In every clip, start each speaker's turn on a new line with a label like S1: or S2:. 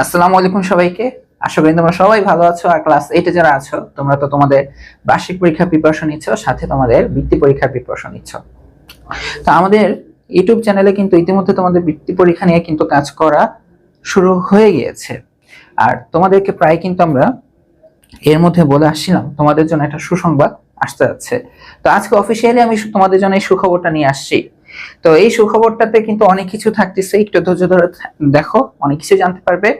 S1: আসসালামু আলাইকুম সবাইকে। আশা করি তোমরা সবাই ভালো আছো আর ক্লাস এইটে যারা আছো, তোমরা তো তোমাদের বার্ষিক পরীক্ষার প্রিপারেশন নিচ্ছ, সাথে তোমাদের বৃত্তি পরীক্ষার প্রিপারেশন নিচ্ছ। তো আমাদের ইউটিউব চ্যানেলে কিন্তু ইতিমধ্যে তোমাদের বৃত্তি পরীক্ষা নিয়ে কিন্তু কাজ করা শুরু হয়ে গিয়েছে। আর তোমাদেরকে প্রায় কিন্তু আমরা এর মধ্যে বলে আসছিলাম, তোমাদের জন্য একটা সুসংবাদ আসতে যাচ্ছে। তো আজকে অফিসিয়ালি আমি তোমাদের জন্য এই সুখবরটা নিয়ে আসছি। তো এই সুখবরটাতে কিন্তু অনেক কিছু থাকতেছে। একটু ধৈর্য ধরে দেখো, অনেক কিছু জানতে পারবে।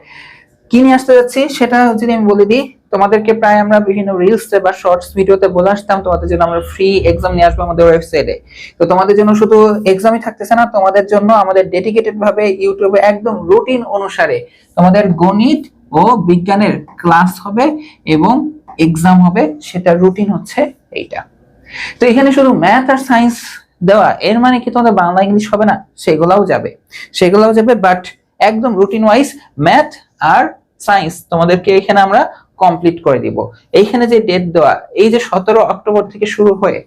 S1: কি নিয়ে আসতে যাচ্ছি সেটা যদি আমি বলে দিই, তোমাদেরকে প্রায় আমরা বিভিন্ন রিলসে বা শর্টস ভিডিওতে বলে আসতাম, তোমাদের জন্য আমরা ফ্রি এক্সাম নিয়ে আসব আমাদের ওয়েবসাইটে তো তোমাদের জন্য শুধু এক্সামই থাকতেছে না, তোমাদের জন্য আমাদের ডেডিকেটেড ভাবে ইউটিউবে একদম রুটিন অনুসারে তোমাদের গণিত ও বিজ্ঞানের ক্লাস হবে এবং এক্সাম হবে, সেটা রুটিন হচ্ছে এইটা। তো এখানে শুধু ম্যাথ আর সায়েন্স দেওয়া, এর মানে কি তোমাদের বাংলা, ইংলিশ হবে না? সেগুলাও যাবে। সেগুলাও যাবে বাট একদম রুটিন ওয়াইজ ম্যাথ আর সায়েন্স তোমাদেরকে এখানে আমরা কমপ্লিট করে দিব। এইখানে যে ডেট দেওয়া, এই যে সতেরো অক্টোবর থেকে শুরু হয়ে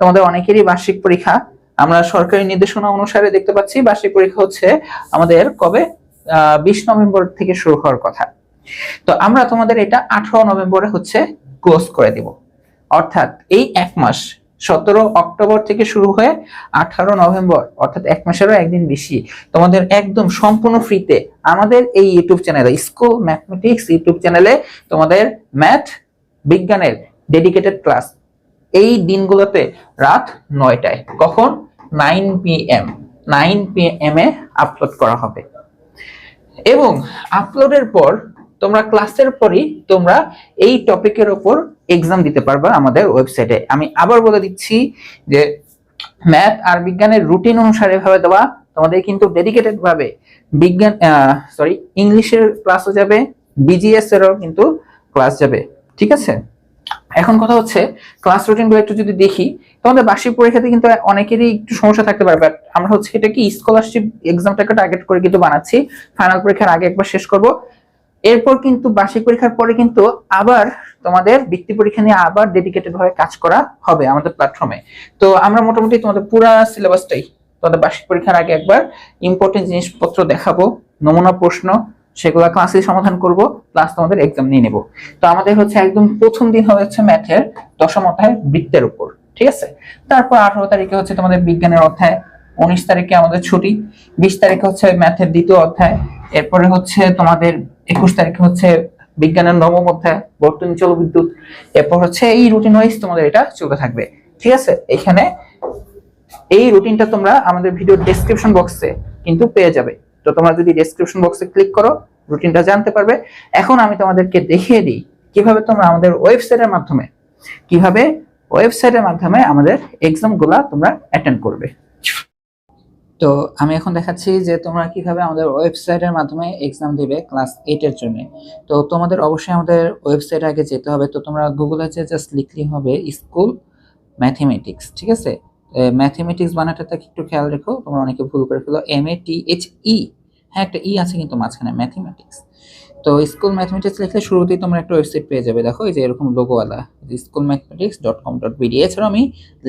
S1: তোমাদের অনেকেরই বার্ষিক পরীক্ষা, আমরা সরকারি নির্দেশনা অনুসারে দেখতে পাচ্ছি, বার্ষিক পরীক্ষা হচ্ছে আমাদের কবে? বিশ নভেম্বর থেকে শুরু হওয়ার কথা। তো আমরা তোমাদের এটা আঠারো নভেম্বরে হচ্ছে ক্লোজ করে দিব। অর্থাৎ এই এক মাস সতেরো অক্টোবর থেকে শুরু হয়ে আঠারো নভেম্বর, অর্থাৎ এক মাসেরও একদিন বেশি, তোমাদের একদম সম্পূর্ণ ফ্রিতে আমাদের এই ইউটিউব চ্যানেলে স্কুল ম্যাথমেটিক্স ইউটিউব চ্যানেলে তোমাদের ম্যাথ বিজ্ঞানের ডেডিকেটেড ক্লাস এই দিনগুলোতে রাত নয়টায়, কখন? Nine P M nine P M এ আপলোড করা হবে। এবং আপলোডের পর তোমরা ক্লাসের পরই তোমরা এই টপিকের ওপর এক্সাম দিতে পারবা আমাদের ওয়েবসাইটে আমি আবার বলে দিচ্ছি যে ম্যাথ আর বিজ্ঞানের রুটিন অনুসারে ভাবে দেওয়া, তোমাদের কিন্তু ডেডিকেটেড ভাবে বিজ্ঞান সরি ইংলিশের ক্লাসও যাবে বিজিএস এরও কিন্তু ক্লাস যাবে, ঠিক আছে? এখন কথা হচ্ছে ক্লাস রুটিনগুলো একটু যদি দেখি, তোমাদের বার্ষিক পরীক্ষাতে কিন্তু অনেকেরই একটু সমস্যা থাকতে পারে বাট আমরা হচ্ছে এটা কি স্কলারশিপ এক্সামটাকে টার্গেট করে কিন্তু বানাচ্ছি। ফাইনাল পরীক্ষার আগে একবার শেষ করব। এরপর কিন্তু বার্ষিক পরীক্ষার পরে কিন্তু আবার তোমাদের বৃত্তি পরীক্ষা নিয়ে আবার ডেডিকেটেড ভাবে কাজ করা হবে আমাদের প্ল্যাটফর্মে তো আমরা মোটামুটি তোমাদের পুরো সিলেবাসটাই তোমাদের বার্ষিক পরীক্ষার আগে একবার ইম্পর্টেন্ট জিনিসপত্র দেখাবো, নমুনা প্রশ্ন, সেগুলো ক্লাসে সমাধান করব প্লাস তোমাদের এক্সাম নিয়ে নেব। তো আমাদের হচ্ছে একদম প্রথম দিন হচ্ছে ম্যাথের দশম অধ্যায় বৃত্তের উপর, ঠিক আছে? তারপর আঠারো তারিখে হচ্ছে তোমাদের বিজ্ঞানের অধ্যায়, উনিশ তারিখে আমাদের ছুটি, বিশ তারিখে হচ্ছে ম্যাথের দ্বিতীয় অধ্যায়, এরপরে হচ্ছে তোমাদের একুশ তারিখে হচ্ছে বিজ্ঞানের নবম অধ্যায়, বর্তনী জলবিদ্যুৎ এরপর হচ্ছে এই রুটিন ওয়াইজ তোমাদের এটা চলতে থাকবে। ঠিক আছে? এখানে এই রুটিনটা তোমরা আমাদের ভিডিও ডেসক্রিপশন বক্সে কিন্তু পেয়ে যাবে। তো তোমরা যদি ডেসক্রিপশন বক্সে ক্লিক করো রুটিনটা জানতে পারবে। এখন আমি তোমাদেরকে দেখিয়ে দিই কীভাবে তোমরা আমাদের ওয়েবসাইটের মাধ্যমে, কীভাবে ওয়েবসাইটের মাধ্যমে আমাদের এক্সামগুলা তোমরা অ্যাটেন্ড করবে। তো আমি এখন দেখাচ্ছি যে তোমরা কীভাবে আমাদের ওয়েবসাইটের মাধ্যমে এক্সাম দিবে ক্লাস এইটের জন্য। তো তোমাদের অবশ্যই আমাদের ওয়েবসাইট আগে যেতে হবে। তো তোমরা গুগলে যে জাস্ট লিখলি হবে স্কুল ম্যাথমেটিক্স ঠিক আছে? ম্যাথমেটিক্স বানাটাতে একটু খেয়াল রেখো, তোমরা অনেকে ভুল করে ফেলো। M A T H E হ্যাঁ একটা ই আছে কিন্তু মাঝখানে ম্যাথমেটিক্স তো স্কুল ম্যাথমেটিক্স লিখলে শুরুতেই তোমরা একটা ওয়েবসাইট পেয়ে যাবে। দেখো, এই যে এরকম লোগোওয়ালা school mathematics dot com dot BD এছাড়াও আমি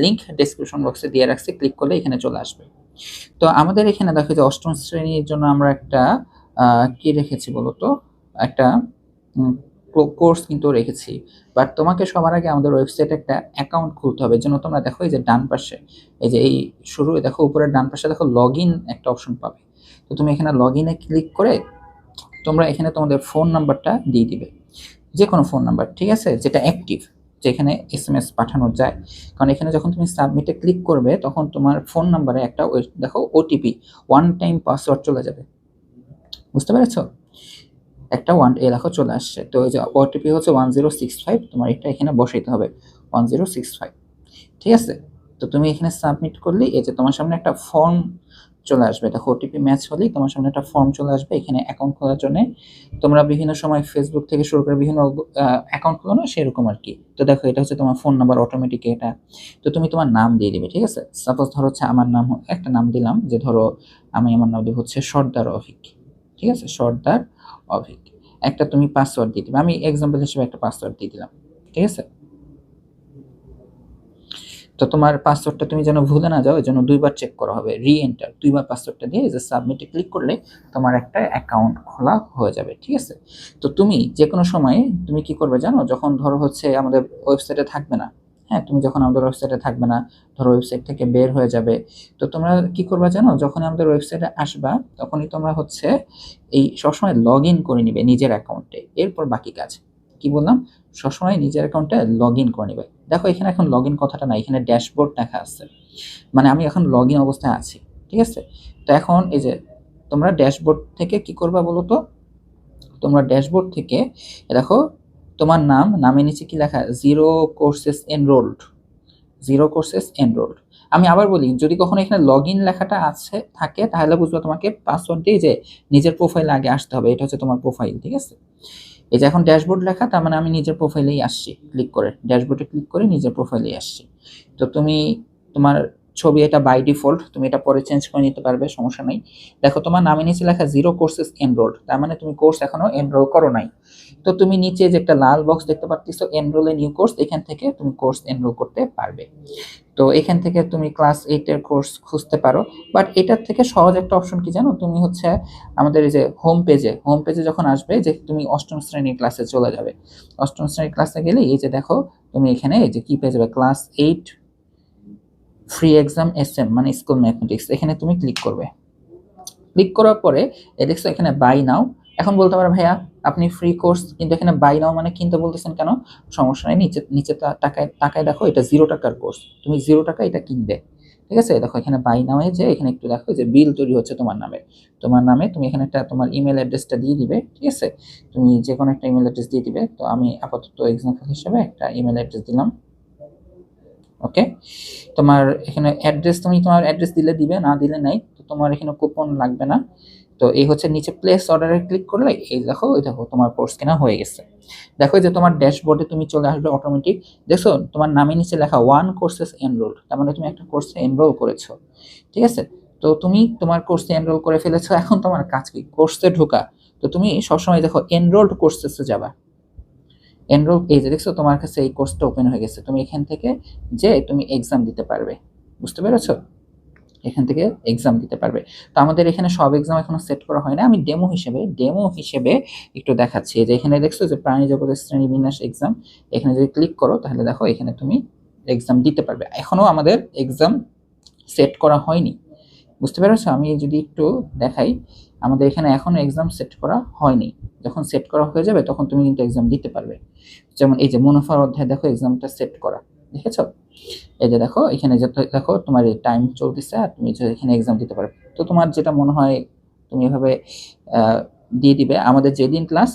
S1: লিঙ্ক ডিসক্রিপশন বক্সে দিয়ে রাখছি ক্লিক করলে এখানে চলে আসবে। তো আমাদের এখানে দেখো যে অষ্টম শ্রেণির জন্য আমরা একটা কি রেখেছি বলতো? একটা কোর্স কিন্তু রেখেছি। বাট তোমাকে সবার আগে আমাদের ওয়েবসাইটে একটা অ্যাকাউন্ট খুলতে হবে। জন্য তোমরা দেখো এই যে ডান পাশে, এই যে এই শুরু, দেখো উপরের ডান পাশে দেখো লগ একটা অপশন পাবে। তো তুমি এখানে লগ ইনে ক্লিক করে তোমরা এখানে তোমাদের ফোন নাম্বারটা দিয়ে দিবে। যে কোনো ফোন নাম্বার, ঠিক আছে? যেটা অ্যাক্টিভ। যেখানে এস এম এস পাঠানো যায়। কারণ এখানে যখন তুমি সাবমিটে ক্লিক করবে, তখন তোমার ফোন নাম্বারে একটা দেখো ওটিপি ওয়ান টাইম পাসওয়ার্ড চলে যাবে। বুঝতে পেরেছ? একটা ওয়ান এ দেখো চলে আসছে। তো ওই যে ওটিপি হচ্ছে ওয়ান জিরো সিক্স ফাইভ তোমার এটা এখানে বসাইতে হবে ওয়ান জিরো সিক্স ফাইভ ঠিক আছে? তো তুমি এখানে সাবমিট করলে এই যে তোমার সামনে একটা ফর্ম চলে আসবে। দেখো ওটিপি ম্যাচ হলেই তোমার সামনে একটা ফর্ম চলে আসবে এখানে অ্যাকাউন্ট খোলার জন্য। তোমরা বিভিন্ন সময় ফেসবুক থেকে শুরু করে বিভিন্ন অ্যাকাউন্ট খোলো না, সেরকম আর কি তো দেখো, এটা হচ্ছে তোমার ফোন নাম্বার অটোমেটিক এটা। তো তুমি তোমার নাম দিয়ে দিবে, ঠিক আছে? সাপোজ ধরো হচ্ছে আমার নাম, একটা নাম দিলাম যে ধরো আমি, আমার নাম দিব হচ্ছে সর্দার অভিক, ঠিক আছে? সর্দার অভিক। একটা তুমি পাসওয়ার্ড দিয়ে দিবে। আমি এক্সাম্পল হিসেবে একটা পাসওয়ার্ড দিয়ে দিলাম, ঠিক আছে? তো তোমার পাসওয়ার্ডটা তুমি যেন ভুলে না যাও, এই জন্য দুইবার চেক করা হবে। রি এন্টার দুইবার পাসওয়ার্ডটা দিয়ে যে সাবমিটে ক্লিক করলে তোমার একটা অ্যাকাউন্ট খোলা হয়ে যাবে, ঠিক আছে? তো তুমি যে কোনো সময় তুমি কি করবে জানো? যখন ধরো হচ্ছে আমাদের ওয়েবসাইটে থাকবে না হ্যাঁ তুমি যখন আমাদের ওয়েবসাইটে থাকবে না, ধরো ওয়েবসাইট থেকে বের হয়ে যাবে, তো তোমরা কি করবা জানো? যখন আমাদের ওয়েবসাইটে আসবা, তখনই তোমরা হচ্ছে এই সবসময় লগ ইন করে নিবে নিজের অ্যাকাউন্টে এরপর বাকি কাজ। কি বললাম? সবসময় নিজের অ্যাকাউন্টে লগ ইন করে নিবে। দেখো, এখানে এখন লগ ইন কথাটা না এখানে ড্যাশবোর্ড দেখা আছে। মানে আমি এখন লগ ইন অবস্থায় আছি, ঠিক আছে? তো এখন এই যে, তোমরা ড্যাশবোর্ড থেকে কি করবা বলো তো? তোমরা ড্যাশবোর্ড থেকে দেখো, তোমার নাম, নামের নিচে কি লেখা? Zero courses enrolled zero courses enrolled আমি আবার বলি, যদি কখনো এখানে লগ ইন লেখাটা আছে, থাকে, তাহলে বুঝব তোমাকে পাসওয়ার্ড দিয়ে যে নিজের প্রোফাইল আগে আসতে হবে। এটা হচ্ছে তোমার প্রোফাইল ঠিক আছে? এই যে এখন ড্যাশবোর্ড লেখা, তার মানে আমি নিজের প্রোফাইলেই আসছি, ক্লিক করে। ড্যাশবোর্ডে ক্লিক করে নিজের প্রোফাইলেই আসছি। তো তুমি তোমার ছবি এটা বাই ডিফল্ট তুমি এটা পরে চেঞ্জ করে নিতে পারবে, সমস্যা নেই। দেখো তোমার নামে নিচে লেখা জিরো কোর্সেস এনরোল্ড তার মানে তুমি কোর্স এখনও এনরোল করো নাই। তো তুমি নিচে যে একটা লাল বক্স দেখতে পাচ্ছ এনরোল এ নিউ কোর্স এখান থেকে তুমি কোর্স এনরোল করতে পারবে। তো এখান থেকে তুমি ক্লাস এইটের কোর্স খুঁজতে পারো। বাট এটার থেকে সহজ একটা অপশন কি জানো? তুমি হচ্ছে আমাদের এই যে হোম পেজে হোম পেজে যখন আসবে, যে তুমি অষ্টম শ্রেণির ক্লাসে চলে যাবে। অষ্টম শ্রেণির ক্লাসে গেলে এই যে দেখো, তুমি এখানে এই যে কি পেয়ে যাবে? Class eight free exam S M মানে স্কুল ম্যাথমেটিক্স এখানে তুমি ক্লিক করবে। ক্লিক করার পরে এ দেখছ এখানে বাই নাও এখন বলতে পারে, ভাইয়া, আপনি ফ্রি কোর্স কিন্তু এখানে বাই নাও মানে কিনতে বলতেছেন কেন? সমস্যা নেই, নিচে নিচে টাকায় টাকায় দেখো, এটা জিরো টাকার কোর্স তুমি জিরো টাকা এটা কিনবে। ঠিক আছে? দেখো, এখানে বাই নামে যে, এখানে একটু দেখো, যে বিল তৈরি হচ্ছে তোমার নামে। তোমার নামে তুমি এখানে একটা তোমার ইমেল অ্যাড্রেসটা দিয়ে দিবে, ঠিক আছে? তুমি যে কোনো একটা ইমেল অ্যাড্রেস দিয়ে দিবে। তো আমি আপাতত এক্সাম্পল হিসেবে একটা ইমেল অ্যাড্রেস দিলাম। ওকে তোমার এখানে অ্যাড্রেস তুমি তোমার অ্যাড্রেস দিলে দিবে, না দিলে নাই, তো তোমার এখানে কুপন লাগবে না। তো এই হচ্ছে নিচে প্লেস অর্ডারে ক্লিক করলে, এই দেখো এই দেখো, তোমার কোর্স কেনা হয়ে গেছে। দেখো যে তোমার ড্যাশবোর্ডে তুমি চলে আসবে অটোমেটিক দেখছ, তোমার নামে নিচে লেখা ওয়ান কোর্সেস এনরোল তার মানে তুমি একটা কোর্সে এনরোল করেছ। ঠিক আছে? তো তুমি তোমার কোর্সে এনরোল করে ফেলেছো, এখন তোমার কাজ কি? কোর্সে ঢোকা। তো তুমি সবসময় দেখো এনরোলড কোর্সেসে যাবা। এনরোল এই যে দেখছ, তোমার কাছে এই কোর্সটা ওপেন হয়ে গেছে। তুমি এখান থেকে যে তুমি এক্সাম দিতে পারবে। বুঝতে পেরেছ? এখান থেকে এক্সাম দিতে পারবে। তো আমাদের এখানে সব এক্সাম এখনও সেট করা হয় না। আমি ডেমো হিসেবে ডেমো হিসেবে একটু দেখাচ্ছি। যে এখানে দেখছ যে প্রাণী জগতের শ্রেণি বিন্যাস এক্সাম এখানে যদি ক্লিক করো, তাহলে দেখো এখানে তুমি এক্সাম দিতে পারবে। এখনও আমাদের এক্সাম সেট করা হয়নি। বুঝতে পেরেছ? আমি যদি একটু দেখাই আমাদের এখানে এখনও এক্সাম সেট করা হয়নি। যখন সেট করা হয়ে যাবে, তখন তুমি কিন্তু এক্সাম দিতে পারবে। যেমন এই যে মুনাফার অধ্যায় দেখো এক্সামটা সেট করা, দেখেছ? এই যে দেখো, এখানে যে দেখো, তোমার এই টাইম চলতেছে আর তুমি এখানে এক্সাম দিতে পারবে। তো তোমার যেটা মনে হয়, তুমি এভাবে দিয়ে দিবে, আমাদের যেদিন ক্লাস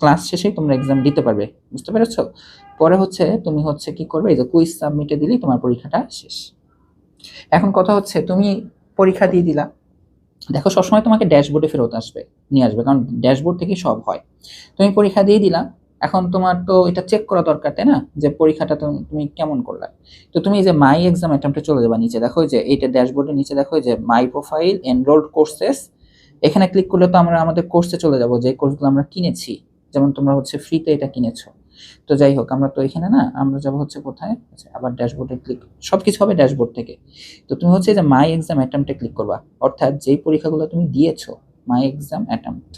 S1: ক্লাস শেষেই তোমরা এক্সাম দিতে পারবে। বুঝতে পেরেছ? পরে হচ্ছে তুমি হচ্ছে কি করবে, এই যে কুইজ সাবমিটে দিলেই তোমার পরীক্ষাটা শেষ। এখন কথা হচ্ছে, তুমি পরীক্ষা দিয়ে দিলা। দেখো, সবসময় তোমাকে ড্যাশবোর্ডে ফেরত আসবে, নিয়ে আসবে, কারণ ড্যাশবোর্ড থেকেই সব হয়। তুমি পরীক্ষা দিয়ে দিলা, এখন তোমার তো এটা চেক করা দরকার, তাই না? যে পরীক্ষাটা তুমি কেমন করলা। তো তুমি যে মাই এক্সাম অ্যাটেম্পটে চলে যাবা নিচে, দেখো যে এইটা ড্যাশবোর্ডের নিচে, দেখো যে মাই প্রোফাইল এনরোলড কোর্সেস এখানে ক্লিক করলে তো আমরা আমাদের কোর্সে চলে যাব, যে কোর্সগুলো আমরা কিনেছি। যেমন তোমরা হচ্ছে ফ্রিতে এটা কিনেছো। তো যাই হোক আমরা তো এখানে না আমরা যাব হচ্ছে কোথায়? আচ্ছা, আবার ড্যাশবোর্ডে ক্লিক সব কিছু হবে ড্যাশবোর্ড থেকে। তো তুমি হচ্ছে যে মাই এক্সাম অ্যাটেম্পটে ক্লিক করবা। অর্থাৎ যেই পরীক্ষাগুলো তুমি দিয়েছ মাই এক্সাম অ্যাটেম্পট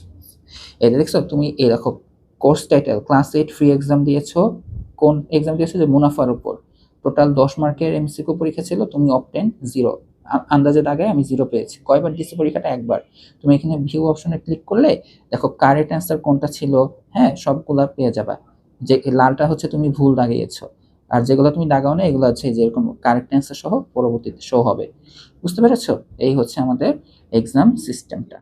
S1: এটা দেখছ তুমি এই দেখো course title class eight free exam দিয়েছ। কোন এক্সাম দিয়েছ? যে মুনাফার উপর। টোটাল দশ মার্কের এমসিকিউ পরীক্ষা ছিল তুমি অপটেন জিরো আন্দাজে দাগায় আমি জিরো পেয়েছি। কয়বার দিয়েছি পরীক্ষাটা? একবার। তুমি এখানে ভিউ অপশনে ক্লিক করলে দেখো কারেক্ট অ্যান্সার কোনটা ছিল? হ্যাঁ সবগুলা পেয়ে যাবা। যে লালটা হচ্ছে তুমি ভুল দাগিয়েছো। আর যেগুলো তুমি দাগাও না এগুলো হচ্ছে যেরকম কারেক্ট অ্যান্সার সহ পরবর্তীতে শো হবে। বুঝতে পেরেছ? এই হচ্ছে আমাদের এক্সাম সিস্টেমটা